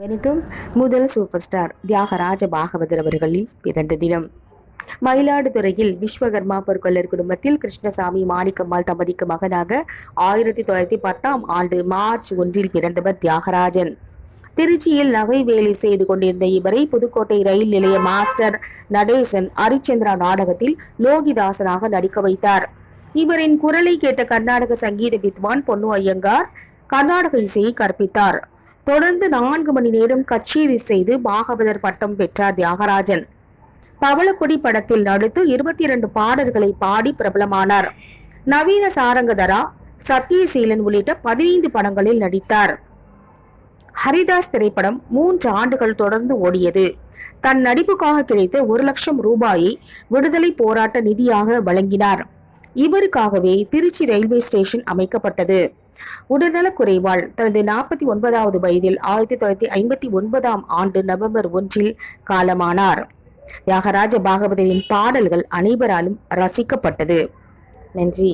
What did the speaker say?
எனக்கும் முதல் super star Thyagaraja Bhagavathar அவர்களின் பிறந்த தினம். மயிலாடுதுறையில் விஸ்வகர்மா பொற்கொள்ளர் குடும்பத்தில் கிருஷ்ணசாமி மாணிக்கம்மாள் தம்பதிக்கு மகனாக ஆயிரத்தி தொள்ளாயிரத்தி பத்தாம் ஆண்டு மார்ச் ஒன்றில் பிறந்தவர் தியாகராஜன். திருச்சியில் நகை வேலை செய்து கொண்டிருந்த இவரை புதுக்கோட்டை ரயில் நிலைய மாஸ்டர் நடேசன் ஹரிச்சந்திரா நாடகத்தில் லோகிதாசனாக நடிக்க வைத்தார். இவரின் குரலை கேட்ட கர்நாடக சங்கீத வித்வான் பொன்னு ஐயங்கார் கர்நாடக இசையை கற்பித்தார். தொடர்ந்து நான்கு மணி நேரம் கச்சேரி செய்து பாகவதர் பட்டம் பெற்றார் தியாகராஜன். பவளக்கொடி படத்தில் நடித்து இருபத்தி இரண்டு பாடல்களை பாடி பிரபலமானார். நவீன சாரங்கதரா சத்யசீலன் உள்ளிட்ட பதினைந்து படங்களில் நடித்தார். ஹரிதாஸ் திரைப்படம் மூன்று ஆண்டுகள் தொடர்ந்து ஓடியது. தன் நடிப்புக்காக கிடைத்த ஒரு லட்சம் ரூபாயை விடுதலை போராட்ட நிதியாக வழங்கினார். இவருக்காகவே திருச்சி ரயில்வே ஸ்டேஷன் அமைக்கப்பட்டது. உடல்நலக் குறைவால் தனது நாற்பத்தி ஒன்பதாவது வயதில் ஆயிரத்தி தொள்ளாயிரத்தி ஐம்பத்தி ஒன்பதாம் ஆண்டு நவம்பர் ஒன்றில் காலமானார். தியாகராஜ பாகவதரின் பாடல்கள் அனைவராலும் ரசிக்கப்பட்டது. நன்றி.